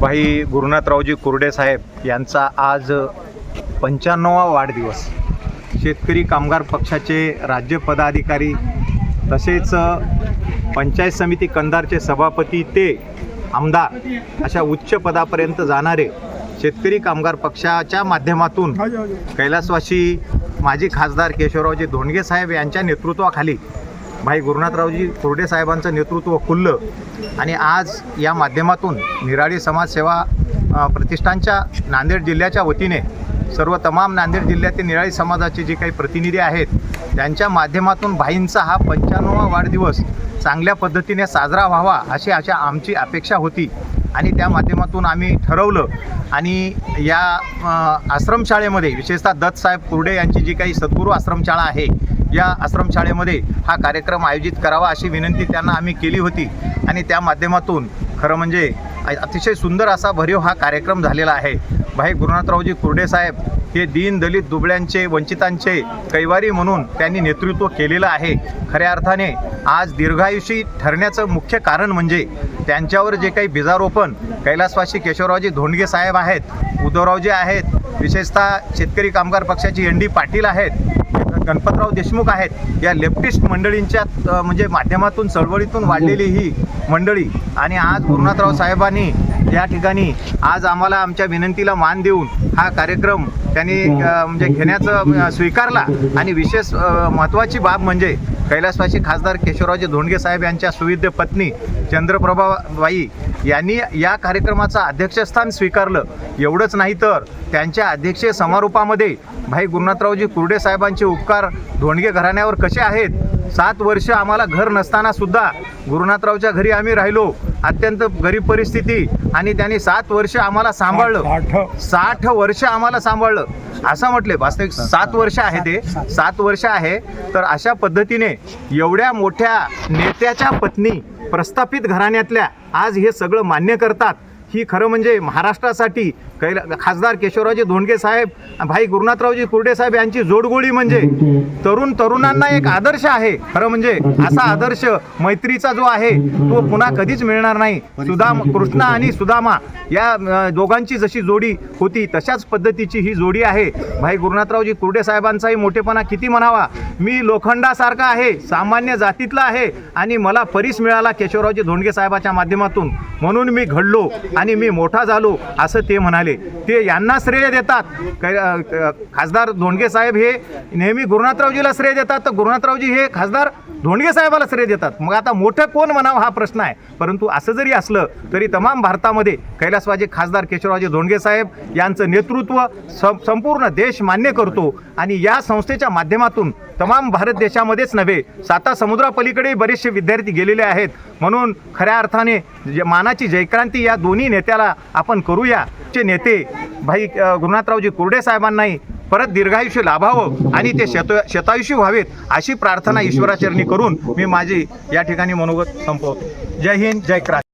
भाई गुरुनाथरावजी कुर्डे साहेब यांचा आज पंच्याण्णवा वाढदिवस. शेतकरी कामगार पक्षाचे राज्य पदाधिकारी तसेच पंचायत समिती कंधारचे सभापती ते आमदार अशा उच्च पदापर्यंत जाणारे शेतकरी कामगार पक्षाच्या माध्यमातून कैलासवासी माजी खासदार केशवरावजी धोंडगे साहेब यांच्या नेतृत्वाखाली भाई गुरुनाथरावजी कोरडे साहेबांचं नेतृत्व खुललं आणि आज या माध्यमातून निराळी समाजसेवा प्रतिष्ठानच्या नांदेड जिल्ह्याच्या वतीने सर्व तमाम नांदेड जिल्ह्यातील निराळी समाजाचे जे काही प्रतिनिधी आहेत त्यांच्या माध्यमातून भाईंचा हा पंच्याण्णवा वाढदिवस चांगल्या पद्धतीने साजरा व्हावा अशी अशा आमची अपेक्षा होती आणि त्या माध्यमातून आम्ही ठरवलं. आणि या आश्रमशाळेमध्ये विशेषतः दत्तसाहेब कुर्डे यांची जी काही सद्गुरू आश्रमशाळा आहे या आश्रमशाळेमध्ये हा कार्यक्रम आयोजित करावा अशी विनंती त्यांना आम्ही केली होती. आणि त्या माध्यमातून खरं म्हणजे अतिशय सुंदर असा भरीव हा कार्यक्रम झालेला आहे. भाई गुरुनाथरावजी कुर्डे साहेब हे दीन दलित दुबळ्यांचे वंचितांचे कैवारी म्हणून त्यांनी नेतृत्व केलेलं आहे. खऱ्या अर्थाने आज दीर्घायुषी ठरण्याचं मुख्य कारण म्हणजे त्यांच्यावर जे काही बीजारोपण कैलासवासी केशवरावजी धोंडगे साहेब आहेत उद्धवरावजी आहेत विशेषतः शेतकरी कामगार पक्षाची एन डी पाटील आहेत गणपतराव देशमुख आहेत या लेफ्टिस्ट मंडळींच्या म्हणजे माध्यमातून चळवळीतून वाढलेली ही मंडळी. आणि आज गुरुनाथराव साहेबांनी या ठिकाणी आज आम्हाला आमच्या विनंतीला मान देऊन हा कार्यक्रम त्यांनी म्हणजे घेण्याचं स्वीकारला. आणि विशेष महत्त्वाची बाब म्हणजे कैलासवासी खासदार केशवरावजी धोंडगे साहेब यांच्या सुविद्य पत्नी चंद्रप्रभाबाई यांनी या कार्यक्रमाचं अध्यक्षस्थान स्वीकारलं. एवढंच नाही तर त्यांच्या अध्यक्षीय समारोपामध्ये भाई गुरुनाथरावजी कुर्डे साहेबांचे उपकार धोंडगे घराण्यावर कसे आहेत? सात वर्ष आम्हाला घर नसताना सुद्धा गुरुनाथरावच्या घरी आम्ही राहिलो. अत्यंत गरीब परिस्थिती आणि त्यांनी सात वर्ष आम्हाला सांभाळलं. साठ वर्ष आम्हाला सांभाळलं. असं म्हटले वास्तविक सात वर्ष आहे ते. सात वर्ष आहे. तर अशा पद्धतीने एवढ्या मोठ्या नेत्याच्या पत्नी प्रस्थापित घराण्यातल्या आज हे सगळं मान्य करतात. ही खरं म्हणजे महाराष्ट्रासाठी कैला खासदार केशवरावजी धोंडगे साहेब भाई गुरुनाथरावजी कुर्डे साहेब यांची जोडगोळी म्हणजे तरुण तरुणांना एक आदर्श आहे. खरं म्हणजे असा आदर्श मैत्रीचा जो आहे तो पुन्हा कधीच मिळणार नाही. सुदाम कृष्णा आणि सुदामा या दोघांची जशी जोडी होती तशाच पद्धतीची ही जोडी आहे. भाई गुरुनाथरावजी कुर्डे साहेबांचाही मोठेपणा किती म्हणावा. मी लोखंडासारखा आहे सामान्य जातीतला आहे आणि मला परीस मिळाला केशवरावजी धोंडगे साहेबाच्या माध्यमातून. म्हणून मी घडलो आणि मी मोठा झालो असं ते म्हणाले. ते यांना श्रेय देतात. खासदार धोंडगे साहेब हे नेहमी गुरुनाथरावजीला श्रेय देतात. तर गुरुनाथरावजी हे खासदार धोंडगे साहेबाला श्रेय देतात. मग आता मोठं कोण म्हणावं हा प्रश्न आहे. परंतु असं जरी असलं तरी तमाम भारतामध्ये कैलासवाजी खासदार केशवराजे धोंडगे साहेब यांचं नेतृत्व सं संपूर्ण देश मान्य करतो. आणि या संस्थेच्या माध्यमातून तमाम भारत देशामध्येच नव्हे साता समुद्रापलीकडे बरेचसे विद्यार्थी गेलेले आहेत. म्हणून खऱ्या अर्थाने मानाची जयक्रांती या दोन्ही नेत्याला आपण करूया. चे नेते भाई गुरुनाथरावजी कुर्डे साहेबांनाही परत दीर्घायुष्य लाभावं आणि ते शत शतायुषी व्हावेत अशी प्रार्थना ईश्वराचरणी करून मी माझी या ठिकाणी मनोगत संपवतो. जय हिंद जय क्रांती.